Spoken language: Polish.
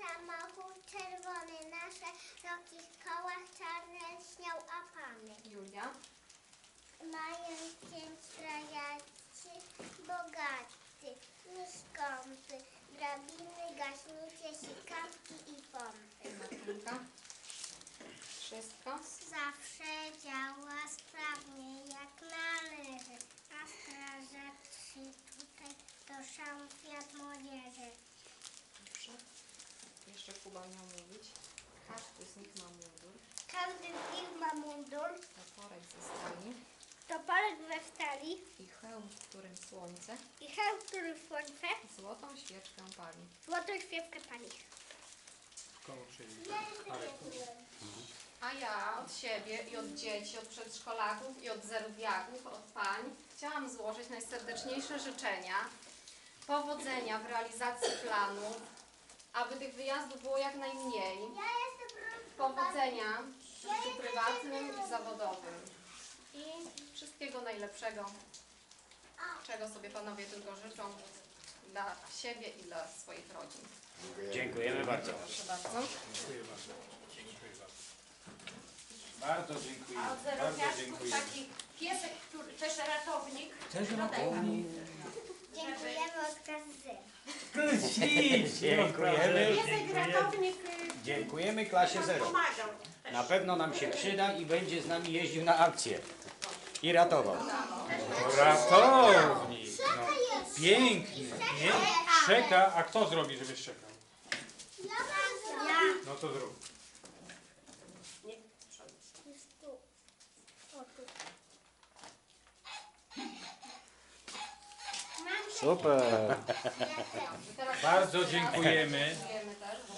samochód czerwony, nasze roki w kołach czarne lśnią opony. Julia. Mają pięć krajacy bogaty, nieskąpy, drabiny, gaśnice, sikawki i pompy. Martinka. Wszystko? Zawsze działa sprawnie jak należy. Jeszcze Kuba miał mówić. Każdy z nich ma mundur. Każdy z nich ma mundur, Toporek ze stali toporek we stali i hełm, w którym słońce i hełm, który w słońce złotą świeczkę pali. złotą świewkę pali. Komu przyjdzie? A ja od siebie i od dzieci, od przedszkolaków i od zerówiaków, od pań chciałam złożyć najserdeczniejsze życzenia powodzenia w realizacji planów, aby tych wyjazdów było jak najmniej, Ja jestem powodzenia w życiu prywatnym i zawodowym i wszystkiego najlepszego, czego sobie panowie tylko życzą dla siebie i dla swoich rodzin. Dziękujemy bardzo. Proszę bardzo. Dziękuję bardzo. Dziękuję bardzo. Bardzo dziękuję. A od dziękuję. taki piesek, który też ratownik. Też Dziękujemy od Dziękujemy. Ratownik y, Dziękujemy klasie zero. pomagał. Na pewno nam się przyda i będzie z nami jeździł na akcję. I ratował. Ratownik! No. Pięknie, nie? Szczeka, a kto zrobi, żeby szczekał? Ja. No to zrób. Super. Bardzo dziękujemy. dziękujemy też.